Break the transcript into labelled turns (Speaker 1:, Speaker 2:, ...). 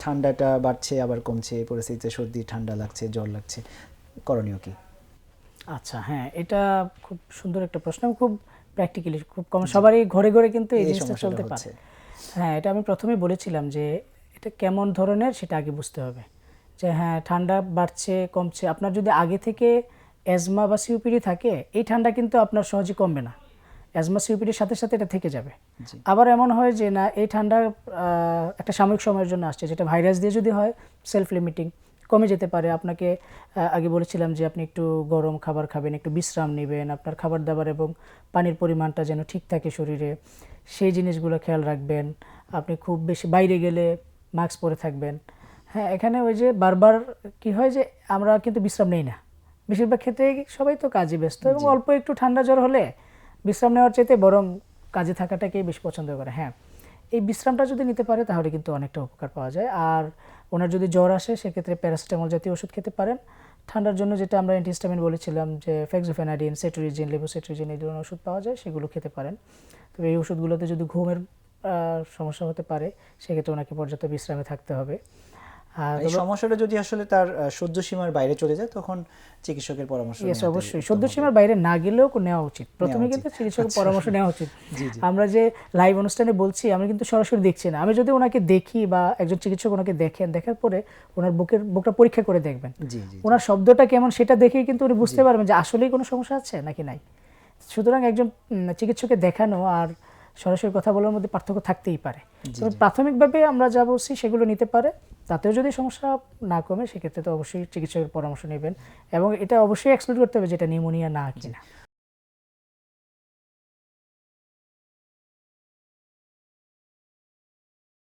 Speaker 1: ঠান্ডাটা বাড়ছে আবার কমছে এই পরিস্থিতিতে সর্দি ঠান্ডা লাগছে জ্বর লাগছে। করণীয় কি?
Speaker 2: আচ্ছা হ্যাঁ এটা খুব সুন্দর একটা প্রশ্ন খুব প্র্যাকটিক্যালি খুব কম সবারই ঘরে ঘরে কিন্তু এই জিনিসটা চলতে। পারে। হ্যাঁ এটা আমি প্রথমেই বলেছিলাম যে এটা কেমন ধরনের সেটা আগে বুঝতে হবে। যে হ্যাঁ ঠান্ডা বাড়ছে কমছে। আপনার যদি আগে থেকে অ্যাজমা বা সিউপিডি থাকে এই ঠান্ডা কিন্তু আপনার সহজে কমবে না। অ্যাজমা সিউপিডির সাথে সাথে এটা থেকে যাবে। আবার এমন হয় যে না এই ঠান্ডা একটা সাময়িক সময়ের জন্য আসছে যেটা ভাইরাস দিয়ে যদি হয় সেলফ লিমিটিং কমে যেতে পারে। আপনাকে আগে বলেছিলাম যে আপনি একটু গরম খাবার খাবেন একটু বিশ্রাম নেবেন আপনার খাবার দাবার এবং পানির পরিমাণটা যেন ঠিক থাকে শরীরে সেই জিনিসগুলো খেয়াল রাখবেন। আপনি খুব বেশি বাইরে গেলে মাস্ক পরে থাকবেন। হ্যাঁ এখানে ওই যে বারবার কি হয় যে আমরা কিন্তু বিশ্রাম নেই না। বেশিরভাগ ক্ষেত্রে সবাই তো কাজে ব্যস্ত এবং অল্প একটু ঠান্ডা জ্বর হলে বিশ্রাম নেওয়ার চাইতে বরং কাজে থাকাটাকেই বেশি পছন্দ করে। হ্যাঁ এই বিশ্রামটা যদি নিতে পারে, তাহলে কিন্তু অনেকটা উপকার পাওয়া যায়। আর ওনার যদি জ্বর আসে, সেক্ষেত্রে প্যারাসিটামল জাতীয় ওষুধ খেতে পারেন। ঠান্ডার জন্য যেটা আমরা অ্যান্টিহিস্টামিন বলেছিলাম, যে ফেক্সোফেনাডিন সেটুরিজিন লেবোসেট্রিজিন এই ধরনের ওষুধ পাওয়া যায়, সেগুলো খেতে পারেন। তবে এই ওষুধগুলোতে যদি ঘুমের সমস্যা হতে পারে, সেক্ষেত্রে ওনাকে পর্যাপ্ত বিশ্রামে থাকতে হবে।
Speaker 1: এই সমস্যাটা যদি আসলে তার সহ্য সীমার বাইরে চলে যায় তখন চিকিৎসকের পরামর্শ
Speaker 2: ইয়েস অবশ্যই।
Speaker 1: হবে।
Speaker 2: সীমার বাইরে না গেলেও নেওয়া উচিত। প্রথমে কিন্তু চিকিৎসকের পরামর্শ নেওয়া উচিত। আমরা যে লাইভ অনুষ্ঠানে বলছি আমি কিন্তু সরাসরি দেখছি না। আমি যদি ওনাকে দেখি বা একজন চিকিৎসক ওনাকে দেখেন দেখার পরে ওনার বুকের বুকটা পরীক্ষা করে দেখবেন। ওনার শব্দটা কেমন সেটা দেখেই কিন্তু উনি বুঝতে পারবেন যে আসলেই কোনো সমস্যা আছে নাকি নাই। সুতরাং একজন উম, চিকিৎসকে দেখানো আর সরাসরি কথা বলার মধ্যে পার্থক্য থাকতেই পারে। প্রাথমিকভাবে আমরা যা বলছি সেগুলো নিতে পারে। তাতেও যদি সমস্যা না কমে, সেক্ষেত্রে তো অবশ্যই চিকিৎসকের পরামর্শ নেবেন এবং এটা অবশ্যই এক্সপ্লোর করতে হবে যেটা নিউমোনিয়া না কিনা।